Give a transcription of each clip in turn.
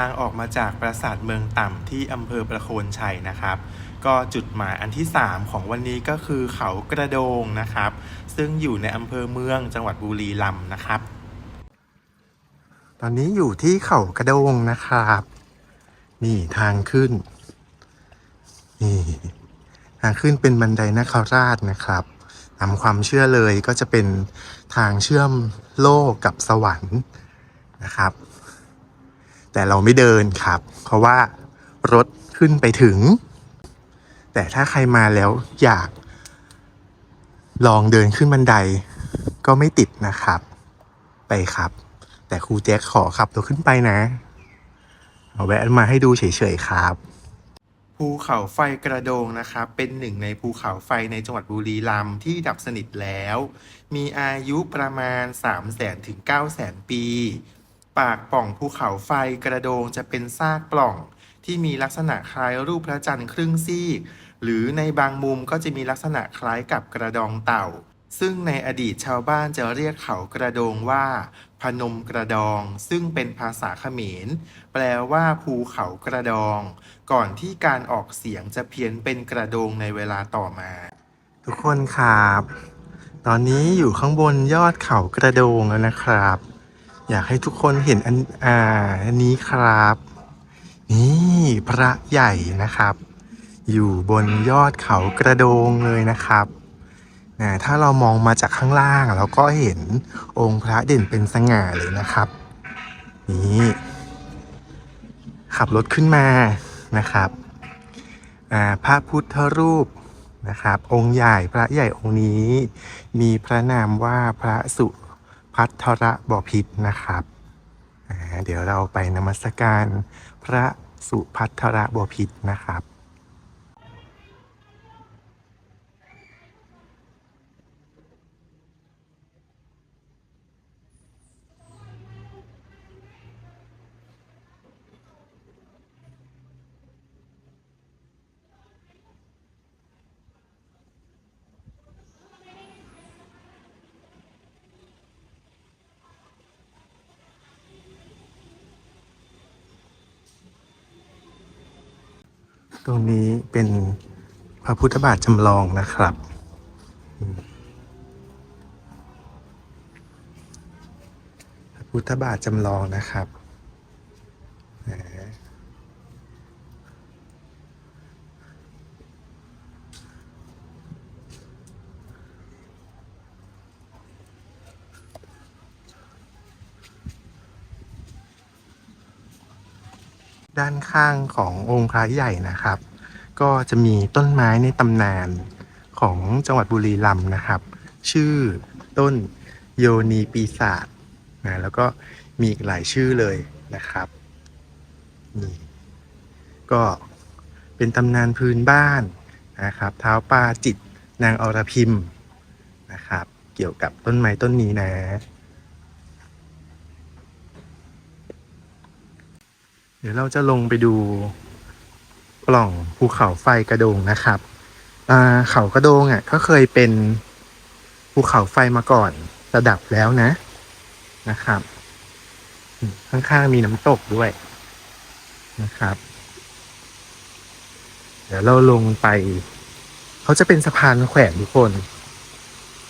างออกมาจากปราสาทเมืองต่ำที่อำเภอประโคนชัยนะครับ ก็จุดหมายอันที่ 3 ของวันนี้ก็คือเขากระโดงนะครับ ซึ่งอยู่ในอำเภอเมืองจังหวัดบุรีรัมย์นะครับ ตอนนี้อยู่ที่เขากระโดงนะครับ นี่ทางขึ้น นี่ทางขึ้นเป็นบันไดนาคราชนะครับตามความเชื่อเลยก็จะเป็นทางเชื่อมโลกกับสวรรค์นะครับ แต่เราไม่เดินครับ เพราะว่ารถขึ้นไปถึง แต่ถ้าใครมาแล้วอยาก ลองเดินขึ้นบันได ก็ไม่ติดนะครับ ไปครับ แต่ครูแจ็คขอขับรถขึ้นไปนะเอาแวะมาให้ดูเฉยๆครับ ภูเขาไฟกระโดงนะครับ เป็นหนึ่งในภูเขาไฟในจังหวัดบุรีรัมย์ที่ดับสนิทแล้ว มีอายุประมาณ 3 0 0แสนถึง9 0 0แสนปี ปากปล่องภูเขาไฟกระโดงจะเป็นซากปล่อง ที่มีลักษณะคล้ายรูปพระจันทร์ครึ่งซีก หรือในบางมุมก็จะมีลักษณะคล้ายกับกระดองเต่า ซึ่งในอดีตชาวบ้านจะเรียกเขากระโดงว่า พนมกระดอง ซึ่งเป็นภาษาเขมร แปลว่าภูเขากระดอง ก่อนที่การออกเสียงจะเพี้ยนเป็นกระโดงในเวลาต่อมา ทุกคนครับ ตอนนี้อยู่ข้างบนยอดเขากระโดงแล้วนะครับ อยากให้ทุกคนเห็นอันอ่าอันนี้ครับ นี่พระใหญ่นะครับ อยู่บนยอดเขากระโดงเลยนะครับนะถ้าเรามองมาจากข้างล่างเราก็เห็นองค์พระเด่นเป็นสง่าเลยนะครับ นี่ขับรถขึ้นมานะครับอ่าพระพุทธรูปนะครับ องค์ใหญ่พระใหญ่องค์นี้ มีพระนามว่าพระสุ พัทรบพิษนะครับ เดี๋ยวเราไปนมัสการพระสุพัทรบพิษนะครับ ตรงนี้เป็นพระพุทธบาทจำลองนะครับ พระพุทธบาทจำลองนะครับ ด้านข้างขององค์พระใหญ่นะครับ ก็จะมีต้นไม้ในตำนานของจังหวัดบุรีรัมย์นะครับ ชื่อต้นโยนีปีศาจนะแล้วก็มีอีกหลายชื่อเลยนะครับนี่ก็เป็นตำนานพื้นบ้านนะครับเท้าปลาจิตนางอรพิมนะครับ เกี่ยวกับต้นไม้ต้นนี้นะ ดี๋ยวเราจะลงไปดูปล่องภูเขาไฟกระโดงนะครับอาเขากระโดงอะก็เคยเป็นภูเขาไฟมาก่อนระดับแล้วนะนะครับ ข้างๆมีน้ำตกด้วยนะครับ เดี๋ยวเราลงไป เขาจะเป็นสะพานแขวนทุกคน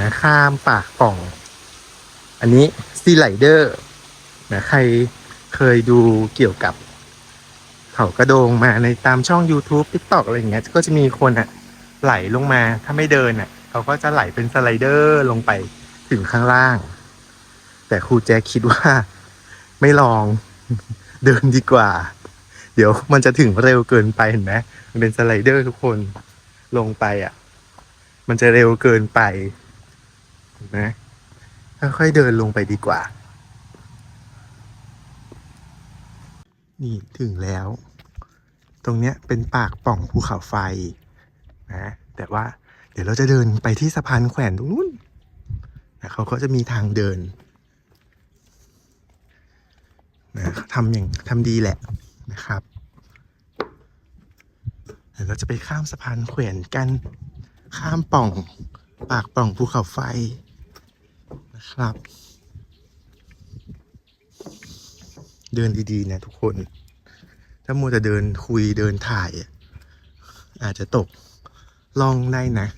นะข้ามปากปล่อง อันนี้ซีไลเดอร์นะใครเคยดูเกี่ยวกับ เขากระโดงมาในตามช่อง YouTube TikTok อะไรอย่างเงี้ย ก็จะมีคนอะไหลลงมาถ้าไม่เดินอะเขาก็จะไหลเป็นสไลเดอร์ลงไปถึงข้างล่าง แต่ครูแจ็คคิดว่า ไม่ลองเดินดีกว่า เดี๋ยวมันจะถึงเร็วเกินไปเห็นไหมมันเป็นสไลเดอร์ทุกคนลงไปอะ มันจะเร็วเกินไปเห็นไหมค่อยๆเดินลงไปดีกว่า นี่ถึงแล้ว ตรงเนี้ยเป็นปากป่องภูเขาไฟนะแต่ว่าเดี๋ยวเราจะเดินไปที่สะพานแขวนตรงนู้นนะเขาก็จะมีทางเดินนะทำอย่างทำดีแหละนะครับเดี๋ยวเราจะไปข้ามสะพานแขวนกันข้ามป่อง ปากป่องภูเขาไฟนะครับ เดินดีๆนะทุกคน ถ้ามัวแต่เดินคุยเดินถ่าย อาจจะตกลองได้นะ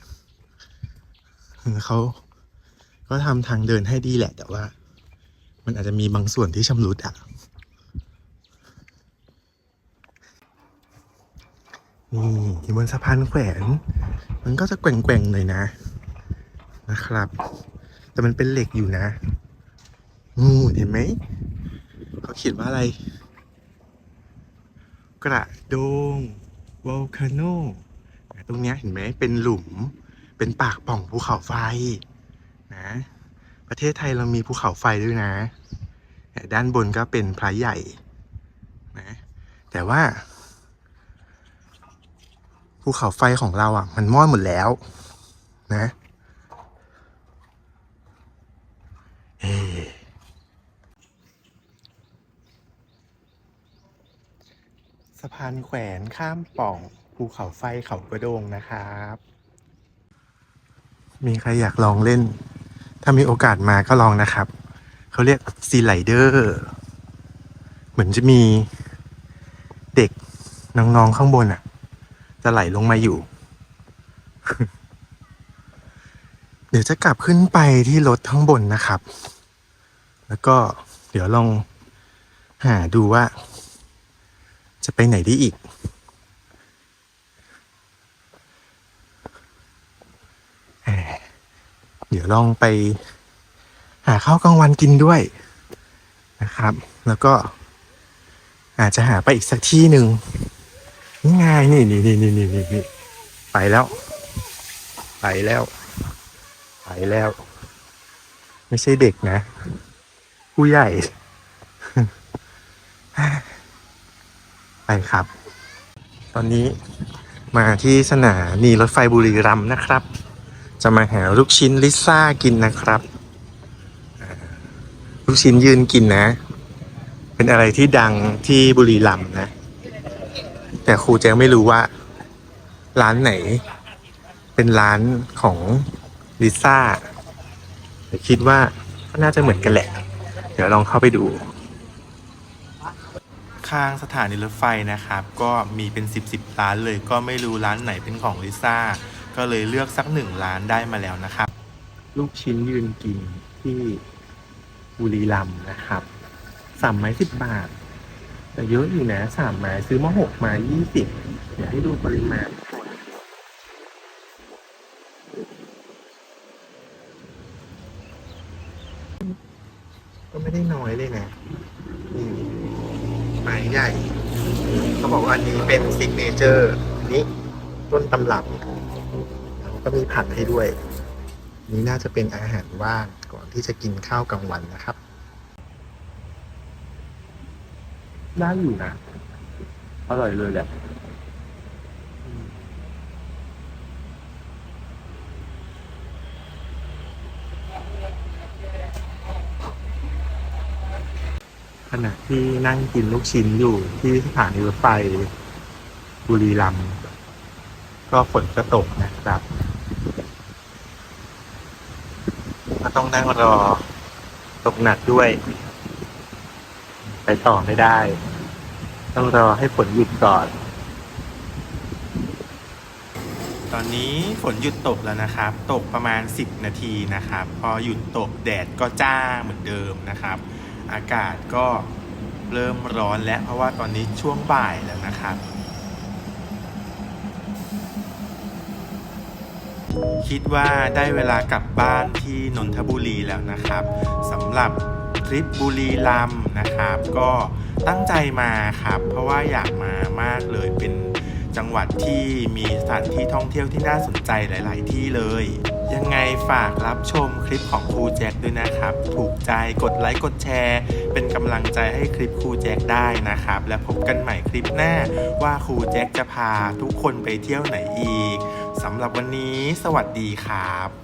เขาก็ทำทางเดินให้ดีแหละ แต่ว่า มันอาจจะมีบางส่วนที่ชำรุดอะนี่อยู่บนสะพานแขวน มันก็จะแกว่งๆหน่อยนะ นะครับ แต่มันเป็นเหล็กอยู่นะ งูเห็นไหม เขาเขียนว่าอะไร กระโดงวอลคาโนตรงเนี้ยเห็นไหมเป็นหลุม เป็นปากป่องภูเขาไฟนะ ประเทศไทยเรามีภูเขาไฟด้วยนะ ด้านบนก็เป็นพระใหญ่นะแต่ว่าภูเขาไฟของเราอะ มันมอดหมดแล้ว นะ เอสะพานแขวนข้ามป่องภูเขาไฟเขากระโดงนะครับ มีใครอยากลองเล่น ถ้ามีโอกาสมาก็ลองนะครับ เขาเรียกซีไลเดอร์ เหมือนจะมีเด็กน้องๆข้างบนอะ จะไหลลงมาอยู่ เดี๋ยวจะกลับขึ้นไปที่รถข้างบนนะครับ แล้วก็เดี๋ยวลองหาดูว่า จะไปไหนได้อีก เดี๋ยวลองไป หาข้าวกลางวันกินด้วยนะครับ แล้วก็ อาจจะหาไปอีกสักที่หนึ่งนี่ไงนี่นี่นี่นี่นี่นี่ไปแล้ว ไปแล้ว ไปแล้ว ไม่ใช่เด็กนะ ผู้ใหญ่ ไปครับ ตอนนี้มาที่สถานีรถไฟบุรีรัมย์นะครับ จะมาหาลูกชิ้นลิซ่ากินนะครับ ลูกชิ้นยืนกินนะ เป็นอะไรที่ดังที่บุรีรัมย์นะ แต่ครูแจ้งไม่รู้ว่า ร้านไหน เป็นร้านของลิซ่าแต่คิดว่าก็น่าจะเหมือนกันแหละ เดี๋ยวลองเข้าไปดู ข้างสถานีรถไฟนะครับ ก็มีเป็น 10บสร้านเลยก็ไม่รู้ร้านไหนเป็นของลิซ่าก็เลยเลือกสักหนึ่งร้านได้มาแล้วนะครับ ลูกชิ้นยืนกินที่บุรีรัมย์นะครับสามไม้สิบบาท แต่เยอะอยู่นะสามไม้ซื้อมาหกไม้ยี่สิบเดี๋ยวให้ดูปริมาณก็ไม่ได้น้อยเลยนะ ใหญ่เขาบอกว่าอันนี้เป็นซิกเนเจอร์นี้ต้นตำรับแล้วก็มีผัดให้ด้วย นี่น่าจะเป็นอาหารว่างก่อนที่จะกินข้าวกลางวันนะครับได้อยู่นะอร่อยเลยแหละ ขณะที่นั่งกินลูกชิ้นอยู่ที่สถานีรถไฟบุรีรัมย์ก็ฝนก็ตกนะครับ ก็ต้องนั่งรอ ตกหนักด้วย ไปต่อไม่ได้ ต้องรอให้ฝนหยุดก่อน ตอนนี้ฝนหยุดตกแล้วนะครับ ตกประมาณ 10 นาทีนะครับ พอหยุดตกแดดก็จ้าเหมือนเดิมนะครับ อากาศก็เริ่มร้อนแล้วเพราะว่าตอนนี้ช่วงบ่ายแล้วนะครับคิดว่าได้เวลากลับบ้านที่นนทบุรีแล้วนะครับสำหรับทริปบุรีรัมนะครับ ก็ตั้งใจมาครับ เพราะว่าอยากมามากเลยเป็นจังหวัดที่มีสถานที่ท่องเที่ยวที่น่าสนใจหลาย ๆ ที่เลย ยังไงฝากรับชมคลิปของครูแจ็คด้วยนะครับ ถูกใจกดไลค์กดแชร์ เป็นกำลังใจให้คลิปครูแจ็คได้นะครับ และพบกันใหม่คลิปหน้าว่าครูแจ็คจะพาทุกคนไปเที่ยวไหนอีกสำหรับวันนี้ สวัสดีครับ